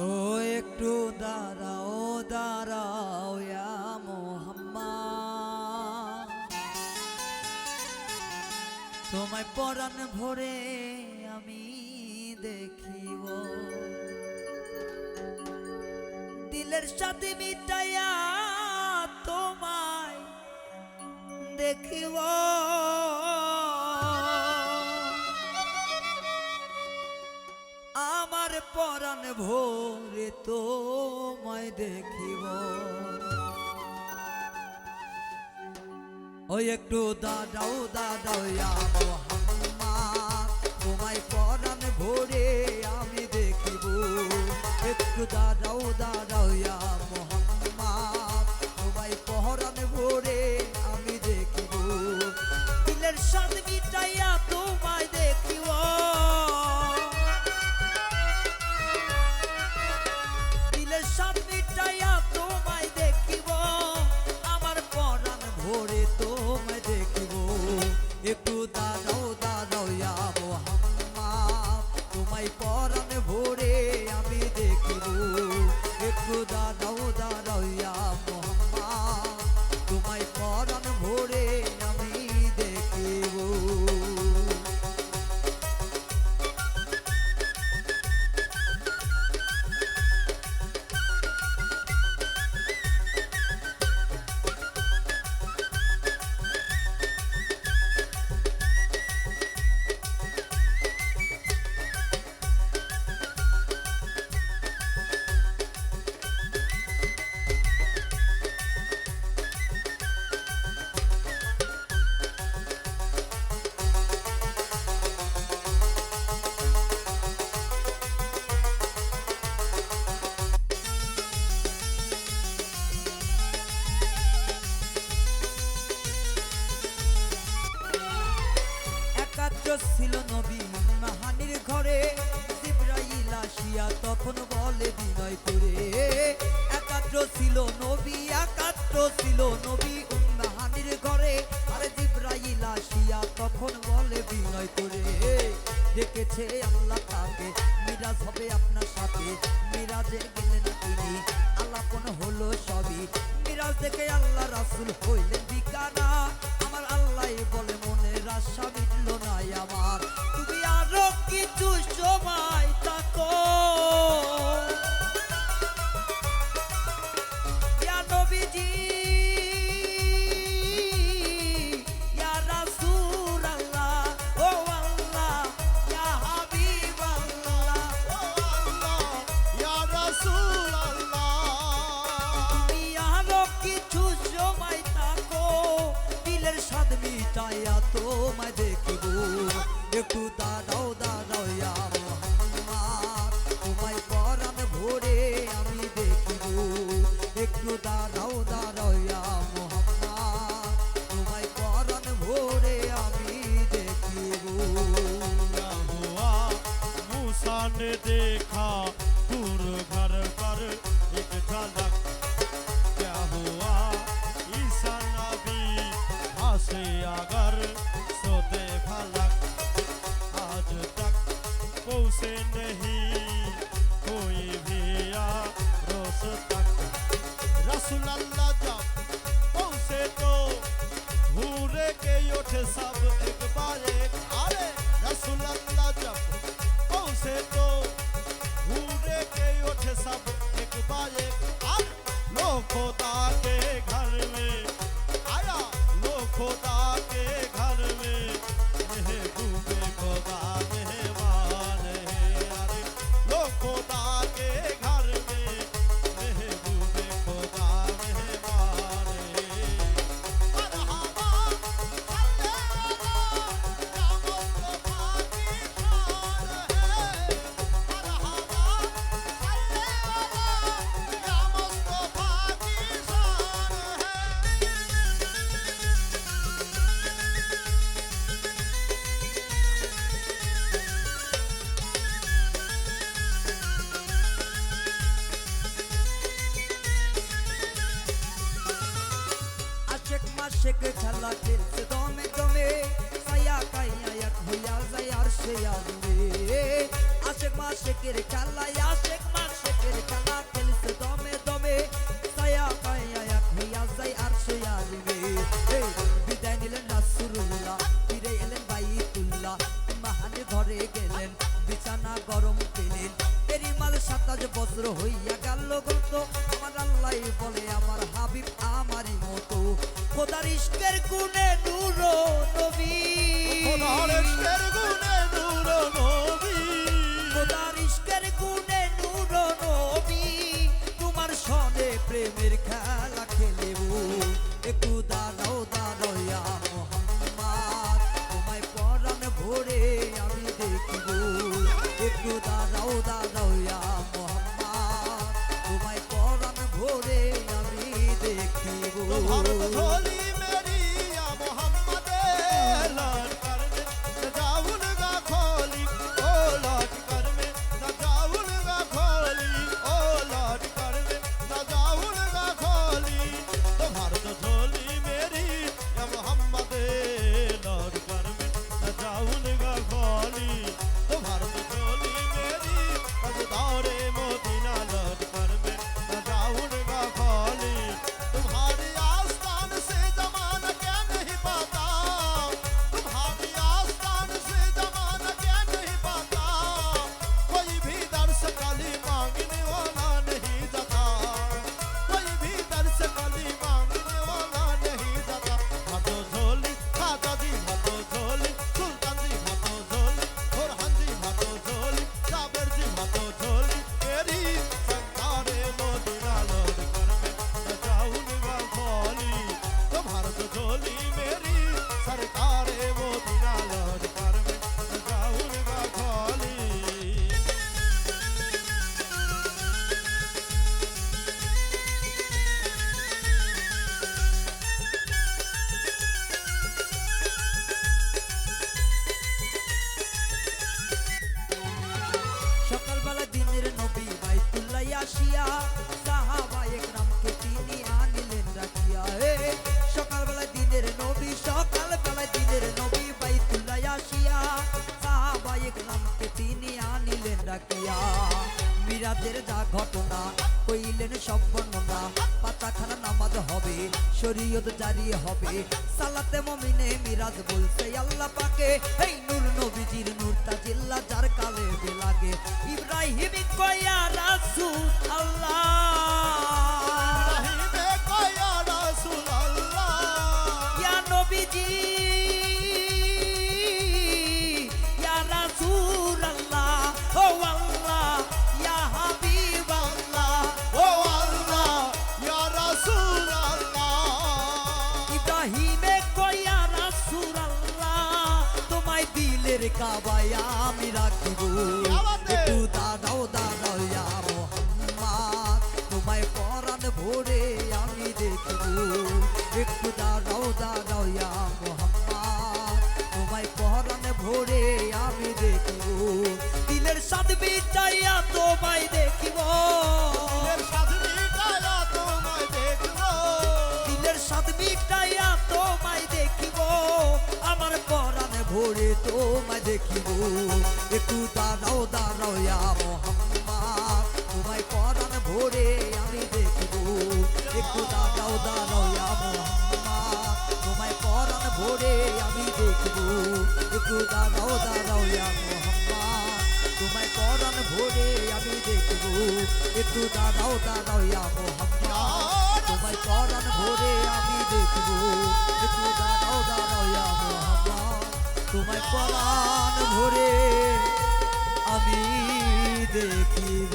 ও একটু দাঁড়াও দাঁড়াও মোহাম্মা তোমায় পরাণ ভরে আমি দেখিব। দিলের সাথে মিটাইয়া তোমায় দেখিব। ভোরে তোমায় দেখিব। ওই একটু দাদাও দাদাও মোহাম্মা তোমায় পরাণ ভোরে আমি দেখিব। একটু দাদাও দাদাও ছিল নবী খেলা খেলছে দমে দমে সায়া কাইয়া এক হইয়া যায় আর সে আসবে আশেক মাসেকের গুণে নূর নবী। খোদার ইশকের গুণে নূর নবী। খোদার ইশকের গুণে নূর নবী। তোমার সনে প্রেমের খেলা খেলেব। একটু দাঁড়াও দাঁড়াও ইয়া মোহাম্মদ। তোমায় পরাণ ভরে আমি দেখিব। একটু দাঁড়াও দাঁড়াও আসিয়া সাহাবা একরামকে তিনি আনিলেন রাখিয়া। হে সকালবেলায় দিনের নবী, সকালবেলায় দিনের নবী আসিয়া সাহাবা একরামকে তিনি আনিলেন রাখিয়া। যা ঘটনা কইলেন সব বর্ণনা পাতাখানা নামাজ হবে, শরীয়ত জারি হবে। সালাতে মমিনে মিরাজ বলছে, আল্লাহ পাকে। এই নূর নবীজির নূর তাজিল্লা যার কালে লাগে। ইব্রাহিম কয়া রাসূল আল্লাহ। দিলের কাবায় আমি রাখিব? একটু দাঁড়াও দাঁড়াও মোহাম্মদ তোমায় পরাণ ভোরে আমি দেখব। একটু দাঁড়াও দাঁড়াও মোহাম্মদ তোমায় পরাণ ভোরে আমি দেখব। একটু দাঁড়াও দাঁড়াও ইয়া মোহাম্মদ তোমায় পরাণ ভরে আমি দেখিব একটু দাঁড়াও দাঁড়াও ইয়া মোহাম্মদ তোমায় পরাণ ভরে আমি দেখব একটু দাঁড়াও দাঁড়াও ইয়া মোহাম্মদ তোমায় পরাণ ভরে আমি দেখিব